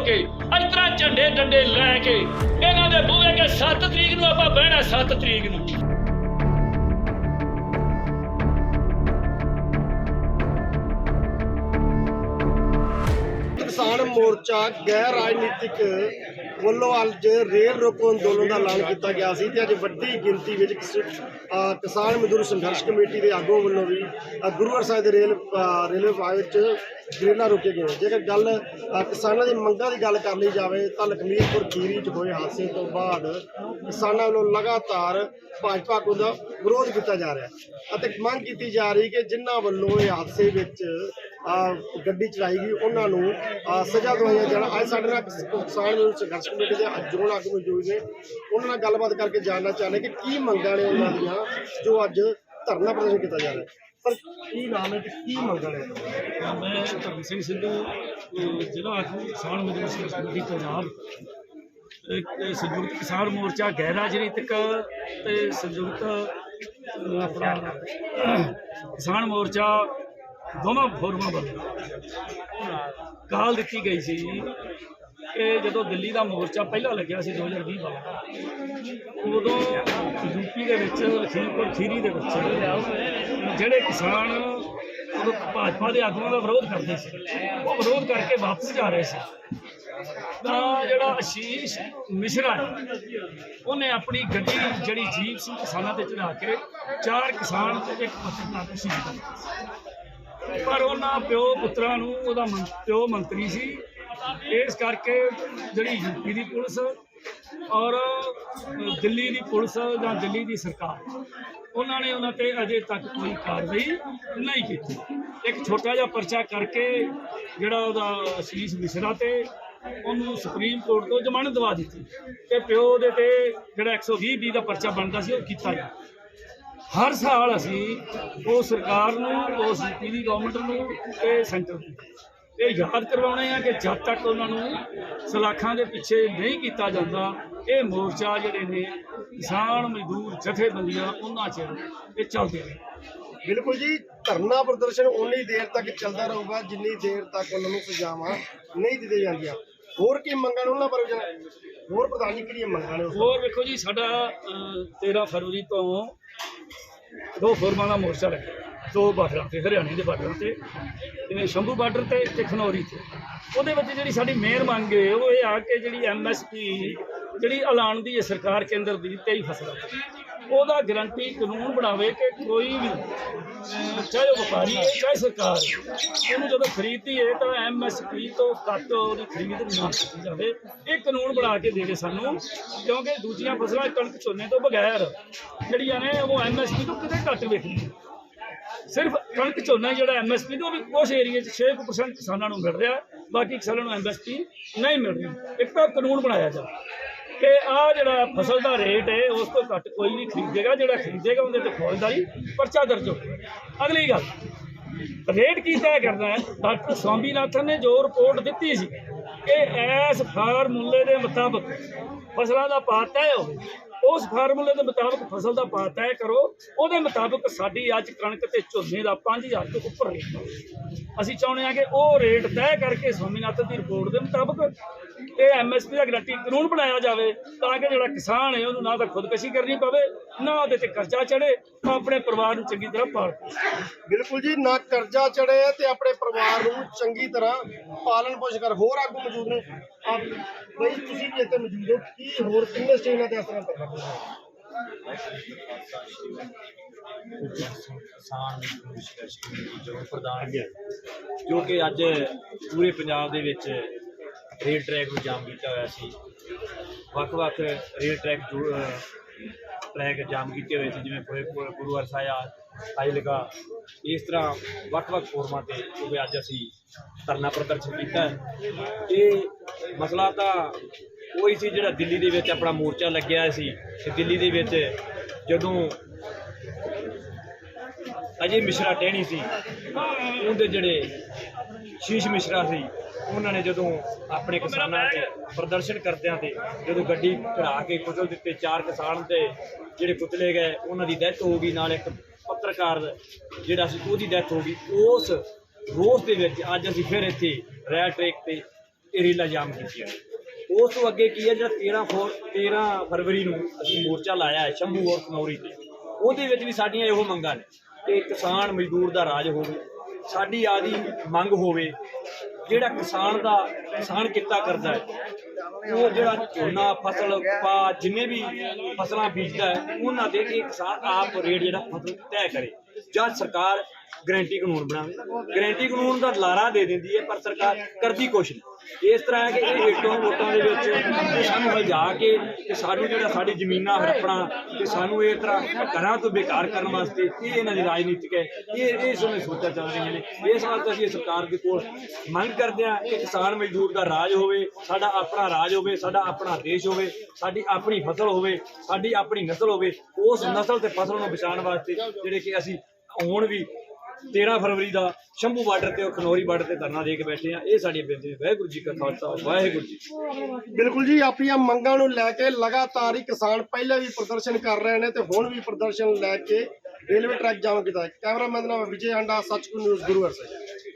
ਹੋ ਕੇ ਇਸ ਤਰ੍ਹਾਂ ਝੰਡੇ ਡੰਡੇ ਲੈ ਕੇ ਇਹਨਾਂ ਦੇ ਬੂਹੇ ਕੇ 7 ਤਰੀਕ ਨੂੰ ਆਪਾਂ ਬਹਿਣਾ 7 ਤਰੀਕ ਨੂੰ। ਮੋਰਚਾ ਗੈਰ ਰਾਜਨੀਤਿਕ ਵੱਲੋਂ ਅੱਜ ਰੇਲ ਰੋਕੋ ਅੰਦੋਲਨ ਦਾ ਐਲਾਨ ਕੀਤਾ ਗਿਆ ਸੀ ਤੇ ਅੱਜ ਵੱਡੀ ਗਿਣਤੀ ਵਿੱਚ ਕਿਸਾਨ ਮਜ਼ਦੂਰ ਸੰਘਰਸ਼ ਕਮੇਟੀ ਦੇ ਆਗੂਆਂ ਵੱਲੋਂ ਵੀ ਅਹ ਗੁਰੂਵਾਰ ਸਾਹਿਬ ਦੇ ਰੇਲ ਰੇਲਵੇ ਵਿਭਾਗ ਵਿੱਚ ਰੇਲਾਂ ਰੋਕੇ ਗਏ ਜੇਕਰ ਗੱਲ ਕਿਸਾਨਾਂ ਦੀ ਮੰਗਾਂ ਦੀ ਗੱਲ ਕਰ ਲਈ ਜਾਵੇ ਤਾਂ ਲਖਮੀਰਪੁਰ ਖੀਰੀ 'ਚ ਹੋਏ ਹਾਦਸੇ ਤੋਂ ਬਾਅਦ ਕਿਸਾਨਾਂ ਵੱਲੋਂ ਲਗਾਤਾਰ ਭਾਜਪਾ ਕੋਲ ਦਾ ਵਿਰੋਧ ਕੀਤਾ ਜਾ ਰਿਹਾ ਅਤੇ ਮੰਗ ਕੀਤੀ ਜਾ ਰਹੀ ਕਿ ਜਿਨ੍ਹਾਂ ਵੱਲੋਂ ਇਹ ਹਾਦਸੇ ਵਿੱਚ ਗੱਡੀ ਚਲਾਈ ਗਈ, ਉਹਨਾਂ ਨੂੰ ਸਜ਼ਾ ਦਵਾਈਆਂ ਜਾਣ। ਅੱਜ ਸਾਡੇ ਨਾਲ ਕਿਸਾਨ ਵਿਰੋਧ ਸੰਘਰਸ਼ ਕਮੇਟੀ ਦੇ ਜੋਨ ਆਗੂ ਮੌਜੂਦ ਨੇ ਉਹਨਾਂ ਨਾਲ ਗੱਲਬਾਤ ਕਰਕੇ ਜਾਣਨਾ ਚਾਹੁੰਦੇ ਕਿ ਕੀ ਮੰਗਾਂ ਨੇ ਉਹਨਾਂ ਦੀਆਂ, ਜੋ ਅੱਜ ਧਰਨਾ ਪ੍ਰਦਰਸ਼ਨ ਕੀਤਾ ਜਾ ਰਿਹਾ ਹੈ। ਪਰ ਕੀ ਨਾਮ ਹੈ ਤੇ ਕੀ ਮੰਗਾਂ ਨੇ? ਮੈਂ ਧਰਮ ਸਿੰਘ ਸਿੱਧੂ ਅਹ ਜ਼ਿਲ੍ਹਾ ਆਗੂ ਕਿਸਾਨ ਮਜ਼ਦੂਰ ਸੰਘਰਸ਼ ਪੰਜਾਬ ਸੰਯੁਕਤ ਕਿਸਾਨ ਮੋਰਚਾ, ਗੈਰ ਰਾਜਨੀਤਿਕ ਤੇ ਸੰਯੁਕਤ ਆਪਣਾ ਕਿਸਾਨ ਮੋਰਚਾ ਦੋਵਾਂ ਫੋਰਮਾਂ ਵੱਲੋਂ ਕਾਲ ਦਿੱਤੀ ਗਈ ਸੀ ਕਿ ਜਦੋਂ ਦਿੱਲੀ ਦਾ ਮੋਰਚਾ ਪਹਿਲਾਂ ਲੱਗਿਆ ਸੀ 2020 ਵਾਲਾ ਉਦੋਂ ਯੂਪੀ ਦੇ ਵਿੱਚ ਲਖੀਮਪੁਰ ਖੀਰੀ ਦੇ ਵਿੱਚ ਜਿਹੜੇ ਕਿਸਾਨ ਉਦੋਂ ਭਾਜਪਾ ਦੇ ਆਗੂਆਂ ਦਾ ਵਿਰੋਧ ਕਰਦੇ ਸੀ, ਉਹ ਵਿਰੋਧ ਕਰਕੇ ਵਾਪਸ ਜਾ ਰਹੇ ਸੀ। ਤਾਂ ਜਿਹੜਾ ਅਸ਼ੀਸ਼ ਮਿਸ਼ਰਾ ਉਹਨੇ ਆਪਣੀ ਗੱਡੀ ਜਿਹੜੀ ਜੀਪ ਸੀ ਕਿਸਾਨਾਂ ਤੇ ਚੜਾ ਕੇ ਚਾਰ ਕਿਸਾਨ ਤੇ ਇੱਕ ਪੱਤਰਕਾਰ ਨੂੰ ਸ਼ਹੀਦ ਕਰ ਦਿੱਤਾ ਪਰ ਉਹਨਾਂ ਪਿਓ ਪੁੱਤਰਾਂ ਨੂੰ ਉਹਦਾ ਮੰ- ਪਿਓ ਮੰਤਰੀ ਸੀ। ਇਸ ਕਰਕੇ ਜਿਹੜੀ ਯੂਪੀ ਦੀ ਪੁਲਿਸ ਔਰ ਦਿੱਲੀ ਦੀ ਪੁਲਿਸ ਜਾਂ ਦਿੱਲੀ ਦੀ ਸਰਕਾਰ, ਉਹਨਾਂ ਨੇ ਉਹਨਾਂ ਤੇ ਅਜੇ ਤੱਕ ਕੋਈ ਕਾਰਵਾਈ ਨਹੀਂ ਕੀਤੀ। ਇੱਕ ਛੋਟਾ ਜਿਹਾ ਪਰਚਾ ਕਰਕੇ ਜਿਹੜਾ ਉਹਦਾ ਸ਼ੀਸ਼ ਮਿਸ਼ਰਾ ਤੇ ਉਹਨੂੰ ਸੁਪਰੀਮ ਕੋਰਟ ਤੋਂ ਜ਼ਮਾਨਤ ਦਵਾ ਦਿੱਤੀ। ਤੇ ਪਿਓ ਦੇ ਤੇ ਜਿਹੜਾ 120 ਬੀ ਦਾ ਪਰਚਾ ਬਣਦਾ ਸੀ, ਉਹ ਕੀਤਾ ਗਿਆ। ਹਰ ਸਾਲ ਅਸੀਂ ਉਹ ਸਰਕਾਰ ਨੂੰ, ਉਸ ਯੂਪੀ ਦੀ ਗਵਰਨਮੈਂਟ ਨੂੰ ਤੇ ਸੈਂਟਰ ਨੂੰ ਇਹ ਯਾਦ ਕਰਵਾਉਣੇ ਆ ਕਿ ਜਦ ਤੱਕ ਉਹਨਾਂ ਨੂੰ ਸਲਾਖਾਂ ਦੇ ਪਿੱਛੇ ਨਹੀਂ ਕੀਤਾ ਜਾਂਦਾ, ਇਹ ਮੋਰਚਾ ਜਿਹੜੇ ਨੇ, ਕਿਸਾਨ ਮਜ਼ਦੂਰ ਜਥੇਬੰਦੀਆਂ ਉਹਨਾਂ ਚ ਇਹ ਚੱਲਦੇ ਨੇ। ਬਿਲਕੁਲ ਜੀ, ਧਰਨਾ ਪ੍ਰਦਰਸ਼ਨ ਉਨੀ ਦੇਰ ਤੱਕ ਚੱਲਦਾ ਰਹੂਗਾ, ਜਿੰਨੀ ਦੇਰ ਤੱਕ ਉਹਨਾਂ ਨੂੰ ਸਜ਼ਾਵਾਂ ਨਹੀਂ ਦਿੱਤੀਆਂ ਜਾਂਦੀਆਂ। ਹੋਰ ਕੀ ਮੰਗਾਂ ਨੇ ਉਹਨਾਂ ਬਾਰੇ ਜਾਣ- ਹੋਰ ਪ੍ਰਧਾਨ ਜੀ ਕਿਹੜੀਆਂ ਮੰਗਾਂ ਨੇ ਉਸ ਹੋਰ ਵੇਖੋ ਜੀ ਸਾਡਾ ਅਹ, 13 ਫਰਵਰੀ ਤੋਂ ਦੋ ਫੋਰਮਾਂ ਦਾ ਮੋਰਚਾ ਲੱਗਿਆ। ਦੋ ਬਾਰਡਰਾਂ ਤੇ ਹਰਿਆਣੇ ਦੇ ਬਾਰਡਰਾਂ ਤੇ ਤੇ ਸ਼ੰਭੂ ਬਾਰਡਰ ਤੇ ਤੇ ਖਨੌਰੀ ਤੇ। ਉਹਦੇ ਵਿੱਚ ਜਿਹੜੀ ਸਾਡੀ ਮੇਨ ਮੰਗ ਹੈ ਉਹ ਇਹ ਆ ਕਿ ਜਿਹੜੀ ਐਮਐਸਪੀ ਜਿਹੜੀ ਐਲਾਨ ਦੀ ਹੈ ਸਰਕਾਰ ਕੇਂਦਰ ਦੀ 23 ਫਸਲਾਂ ਤੇ ਉਹਦਾ ਗਰੰਟੀ ਕਾਨੂੰਨ ਬਣਾਵੇ ਕਿ ਕੋਈ ਵੀ ਚਾਹੇ ਉਹ ਵਪਾਰੀ ਹੈ, ਚਾਹੇ ਸਰਕਾਰ ਉਹਨੂੰ ਜਦੋਂ ਖਰੀਦਦੀ ਹੈ ਤਾਂ ਐਮਐਸਪੀ ਤੋਂ ਘੱਟ ਉਹਦੀ ਖਰੀਦ ਨਾ ਕੀਤੀ ਜਾਵੇ। ਇਹ ਕਾਨੂੰਨ ਬਣਾ ਕੇ ਦੇਵੇ ਸਾਨੂੰ, ਕਿਉਂਕਿ ਦੂਜੀਆਂ ਫਸਲਾਂ ਕਣਕ ਝੋਨੇ ਤੋਂ ਬਗੈਰ ਜਿਹੜੀਆਂ ਨੇ, ਉਹ ਐਮਐਸਪੀ ਤੋਂ ਕਿਤੇ ਘੱਟ ਵਿਕਦੀਆਂ ਸਿਰਫ ਕਣਕ ਝੋਨਾ ਜਿਹੜਾ ਐਮਐਸਪੀ ਤੋਂ ਵੀ ਕੁਝ ਏਰੀਏ 'ਚ 6% ਕਿਸਾਨਾਂ ਨੂੰ ਮਿਲ ਰਿਹਾ, ਬਾਕੀ ਕਿਸਾਨਾਂ ਨੂੰ ਐਮਐਸਪੀ ਨਹੀਂ ਮਿਲ ਰਹੀ। ਇੱਕ ਤਾਂ ਕਾਨੂੰਨ ਬਣਾਇਆ ਜਾਵੇ। ਕਿ ਆ ਜਿਹੜਾ ਫਸਲ ਦਾ ਰੇਟ ਹੈ, ਉਸ ਤੋਂ ਘੱਟ ਕੋਈ ਨਹੀਂ ਖਰੀਦੇਗਾ, ਜਿਹੜਾ ਖਰੀਦੇਗਾ ਉਹਦੇ ਤੇ ਫੌਜਦਾਰੀ ਪਰਚਾ ਦਰਜ ਹੋ ਅਗਲੀ ਗੱਲ, ਰੇਟ ਕੀ ਤੈਅ ਕਰਨਾ ਹੈ? ਡਾਕਟਰ ਸਵਾਮੀਨਾਥਨ ਨੇ ਜੋ ਰਿਪੋਰਟ ਦਿੱਤੀ ਸੀ ਕਿ ਇਸ ਫਾਰਮੂਲੇ ਦੇ ਮੁਤਾਬਕ ਫਸਲਾਂ ਦਾ ਭਾਅ ਤੈਅ ਹੋਵੇ ਉਸ ਫਾਰਮੂਲੇ ਦੇ ਮੁਤਾਬਕ ਫਸਲ ਦਾ ਭਾਅ ਤੈਅ ਕਰੋ, ਉਹਦੇ ਮੁਤਾਬਕ ਸਾਡੀ ਅੱਜ ਕਣਕ ਤੇ ਝੋਨੇ ਦਾ 5000 ਤੋਂ ਉੱਪਰ ਰੇਟ ਅਸੀਂ ਚਾਹੁੰਦੇ ਹਾਂ ਕਿ ਉਹ ਰੇਟ ਤੈਅ ਕਰਕੇ ਸਵਾਮੀਨਾਥਨ ਦੀ ਰਿਪੋਰਟ ਦੇ ਮੁਤਾਬਕ ਇਹ ਐਮਐਸਪੀ ਦਾ ਗਰੰਟੀ ਕਾਨੂੰਨ ਬਣਾਇਆ ਜਾਵੇ ਤਾਂ ਕਿ ਜਿਹੜਾ ਕਿਸਾਨ ਹੈ ਉਹਨੂੰ ਨਾ ਤਾਂ ਖੁਦਕਸ਼ੀ ਕਰਨੀ ਪਵੇ ਨਾ ਉਹਦੇ ਤੇ ਕਰਜ਼ਾ ਚੜੇ ਆਪਣੇ ਪਰਿਵਾਰ ਨੂੰ ਚੰਗੀ ਤਰ੍ਹਾਂ ਪਾਲ ਸਕੇ। ਬਿਲਕੁਲ ਜੀ ਨਾ ਕਰਜ਼ਾ ਚੜੇ ਤੇ ਆਪਣੇ ਪਰਿਵਾਰ ਨੂੰ ਚੰਗੀ ਤਰ੍ਹਾਂ ਪਾਲਣ ਪੋਸ਼ ਕਰ। ਹੋਰ ਆਗੂ ਮੌਜੂਦ ਨੇ। ਆਪ ਬਈ ਤੁਸੀਂ ਵੀ ਇੱਥੇ ਮੌਜੂਦ ਹੋ। ਕੀ ਹੋਰ ਕਿੰਨੇ ਸਟੇਜਾਂ ਤੇ ਅਸਰਾਂ ਕਰ ਰਹੇ ਹੋ ਕਿਸਾਨ ਜੋ ਪ੍ਰਧਾਨ ਜੋ ਕਿ ਅੱਜ ਪੂਰੇ ਪੰਜਾਬ ਦੇ ਵਿੱਚ ਰੇਲ ਟਰੈਕ ਨੂੰ ਜਾਮ ਕੀਤਾ ਹੋਇਆ ਸੀ। ਵੱਖ-ਵੱਖ ਰੇਲ ਟਰੈਕ ਜੋ- ਟਰੈਕ ਜਾਮ ਕੀਤੇ ਹੋਏ ਸੀ, ਜਿਵੇਂ ਫਿਰੋਜ਼ਪੁਰ ਗੁਰੂ ਅਰਸਾਇਆ ਫਾਜ਼ਿਲਕਾ ਇਸ ਤਰ੍ਹਾਂ ਵੱਖ-ਵੱਖ ਫੋਰਮਾਂ ਤੇ ਜੋ ਅੱਜ ਅਸੀਂ ਧਰਨਾ ਪ੍ਰਦਰਸ਼ਨ ਕੀਤਾ ਹੈ। ਇਹ ਮਸਲਾ ਤਾਂ ਉਹੀ ਸੀ ਜਿਹੜਾ ਦਿੱਲੀ ਦੇ ਵਿੱਚ ਆਪਣਾ ਮੋਰਚਾ ਲੱਗਿਆ ਸੀ। ਤੇ ਦਿੱਲੀ ਦੇ ਵਿੱਚ ਜਦੋਂ ਅਜੇ ਮਿਸ਼ਰਾ ਟਹਿਣੀ ਸੀ, ਉਹਦੇ ਜਿਹੜੇ ਸ਼ੀਸ਼ ਮਿਸ਼ਰਾ ਸੀ ਉਹਨਾਂ ਨੇ ਜਦੋਂ ਆਪਣੇ ਕਿਸਾਨਾਂ ਤੇ ਪ੍ਰਦਰਸ਼ਨ ਕਰਦਿਆਂ ਤੇ ਜਦੋਂ ਗੱਡੀ ਚੜਾ ਕੇ ਕੁਚਲ ਦਿੱਤੇ, ਚਾਰ ਕਿਸਾਨ ਤੇ ਜਿਹੜੇ ਕੁਚਲੇ ਗਏ, ਉਹਨਾਂ ਦੀ ਡੈਥ ਹੋ ਗਈ, ਨਾਲ ਇੱਕ ਪੱਤਰਕਾਰ ਜਿਹੜਾ ਸੀ, ਉਹਦੀ ਡੈਥ ਹੋ ਗਈ। ਉਸ ਰੋਸ ਦੇ ਵਿੱਚ ਅੱਜ ਅਸੀਂ ਫਿਰ ਇੱਥੇ ਰੈਲ ਟ੍ਰੈਕ ਤੇ ਇਹ ਰੇਲਾਂ ਜਾਮ ਕੀਤੀਆਂ ਉਸ ਤੋਂ ਅੱਗੇ ਕੀ ਹੈ, ਜਿਹੜਾ 13 ਫੋਰ 13 ਫਰਵਰੀ ਨੂੰ ਅਸੀਂ ਮੋਰਚਾ ਲਾਇਆ ਹੈ, ਸ਼ੰਭੂ ਔਰ ਖਨੌਰੀ ਤੇ। ਉਹਦੇ ਵਿੱਚ ਵੀ ਸਾਡੀਆਂ ਇਹੋ ਮੰਗਾਂ ਨੇ ਕਿ ਕਿਸਾਨ ਮਜ਼ਦੂਰ ਦਾ ਰਾਜ ਹੋਵੇ, ਸਾਡੀ ਆਦੀ ਮੰਗ ਹੋਵੇ ਜਿਹੜਾ ਕਿਸਾਨ ਦਾ ਕਿਸਾਨ ਕਿੱਤਾ ਕਰਦਾ ਹੈ, ਉਹ ਜਿਹੜਾ ਝੋਨਾ, ਫਸਲ ਪਾ ਜਿੰਨੇ ਵੀ ਫਸਲਾਂ ਬੀਜਦਾ ਹੈ, ਉਹਨਾਂ ਦੇ ਇਹ ਕਿਸਾਨ ਆਪ ਰੇਟ ਜਿਹੜਾ ਫਸਲ ਤੈਅ ਕਰੇ। ਜਾਂ ਸਰਕਾਰ ਗਰੰਟੀ ਕਾਨੂੰਨ ਬਣਾਵੇ। ਗਰੰਟੀ ਕਾਨੂੰਨ ਦਾ ਲਾਰਾ ਦੇ ਦਿੰਦੀ ਹੈ, ਪਰ ਸਰਕਾਰ ਕਰਦੀ ਕੁਛ ਨਹੀਂ। ਇਸ ਤਰ੍ਹਾਂ ਹੈ ਕਿ ਇਹ ਵੇਟੋਂ ਵੋਟਾਂ ਦੇ ਵਿੱਚ ਇਹ ਸਾਨੂੰ ਹਲਜਾ ਕੇ ਕਿ ਸਾਨੂੰ ਜਿਹੜਾ ਸਾਡੀ ਜ਼ਮੀਨਾਂ ਹੜਪਣਾ ਕਿ ਸਾਨੂੰ ਇਹ ਤਰ੍ਹਾਂ ਘਰਾਂ ਤੋਂ ਬੇਕਾਰ ਕਰਨ ਵਾਸਤੇ ਇਹ ਇਹਨਾਂ ਦੀ ਰਾਜਨੀਤਿਕ ਹੈ। ਇਹ ਇਹ ਸਮੇਂ ਸੋਚਾਂ ਚੱਲ ਰਹੀਆਂ ਨੇ। ਇਸ ਵਾਸਤੇ ਅਸੀਂ ਸਰਕਾਰ ਦੇ ਕੋਲ ਮੰਗ ਕਰਦੇ ਹਾਂ ਕਿ ਕਿਸਾਨ ਮਜ਼ਦੂਰ ਦਾ ਰਾਜ ਹੋਵੇ, ਸਾਡਾ ਆਪਣਾ ਰਾਜ ਹੋਵੇ, ਸਾਡਾ ਆਪਣਾ ਦੇਸ਼ ਹੋਵੇ, ਸਾਡੀ ਆਪਣੀ ਫਸਲ ਹੋਵੇ, ਸਾਡੀ ਆਪਣੀ ਨਸਲ ਹੋਵੇ, ਉਸ ਨਸਲ ਤੇ ਫਸਲ ਨੂੰ ਬਚਾਉਣ ਵਾਸਤੇ ਜਿਹੜੇ ਕਿ ਅਸੀਂ ਹੁਣ ਵੀ 13 ਫਰਵਰੀ ਦਾ ਸ਼ੰਭੂ ਬਾਰਡਰ ਤੇ ਖਨੌਰੀ ਬਾਰਡਰ ਤੇ ਧਰਨਾ ਦੇ ਕੇ ਬੈਠੇ ਆ ਇਹ ਸਾਡੀ ਬੇਨਤੀ ਹੈ। ਵਾਹਿਗੁਰੂ ਜੀ ਕਾ ਖਾਲਸਾ, ਵਾਹਿਗੁਰੂ ਜੀ ਬਿਲਕੁਲ ਜੀ, ਆਪਣੀਆਂ ਮੰਗਾਂ ਨੂੰ ਲੈ ਕੇ ਲਗਾਤਾਰ ਹੀ ਕਿਸਾਨ ਪਹਿਲਾਂ ਵੀ ਪ੍ਰਦਰਸ਼ਨ ਕਰ ਰਹੇ ਨੇ ਤੇ ਹੁਣ ਵੀ ਪ੍ਰਦਰਸ਼ਨ ਲੈ ਕੇ ਰੇਲਵੇ ਟਰੈਕ ਜਾਮ ਕੀਤਾ ਕੈਮਰਾਮੈਨ ਨਾਲ ਵਿਜੇ ਹੰਡਾ ਸੱਚਕੁ ਨਿਊਜ਼, ਗੁਰੂਵਰ ਸਿੰਘ।